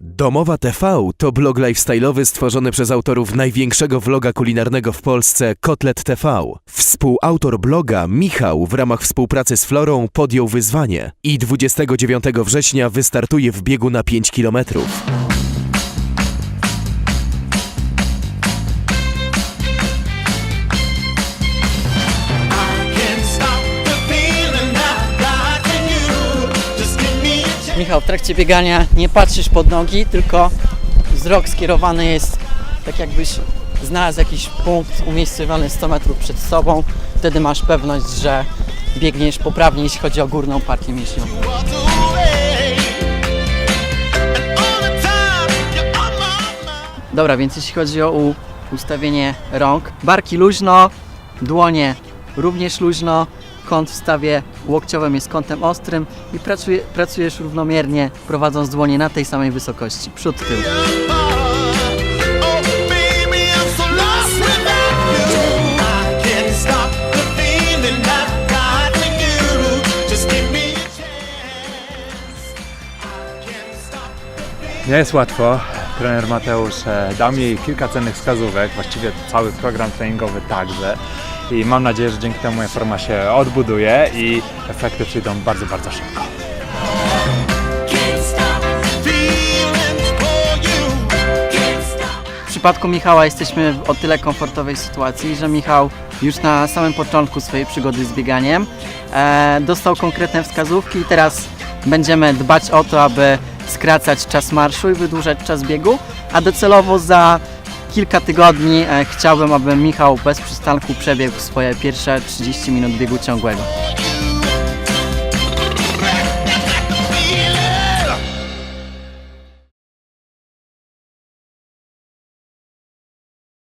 Domowa TV to blog lifestyle'owy stworzony przez autorów największego vloga kulinarnego w Polsce Kotlet TV. Współautor bloga Michał w ramach współpracy z Florą podjął wyzwanie i 29 września wystartuje w biegu na 5 kilometrów. Michał, w trakcie biegania nie patrzysz pod nogi, tylko wzrok skierowany jest tak jakbyś znalazł jakiś punkt umiejscowiony 100 metrów przed sobą. Wtedy masz pewność, że biegniesz poprawnie, jeśli chodzi o górną partię mięśniową. Dobra, więc jeśli chodzi o ustawienie rąk, barki luźno, dłonie również luźno, kąt w stawie łokciowym jest kątem ostrym i pracuje, pracujesz równomiernie, prowadząc dłonie na tej samej wysokości, przód, tył. Nie jest łatwo. Trener Mateusz e, dał mi kilka cennych wskazówek, właściwie cały program treningowy także. I mam nadzieję, że dzięki temu moja forma się odbuduje i efekty przyjdą bardzo, bardzo szybko. W przypadku Michała jesteśmy w o tyle komfortowej sytuacji, że Michał już na samym początku swojej przygody z bieganiem e, dostał konkretne wskazówki i teraz będziemy dbać o to, aby skracać czas marszu i wydłużać czas biegu, a docelowo za kilka tygodni e, chciałbym, aby Michał bez przystanku przebiegł swoje pierwsze 30 minut biegu ciągłego.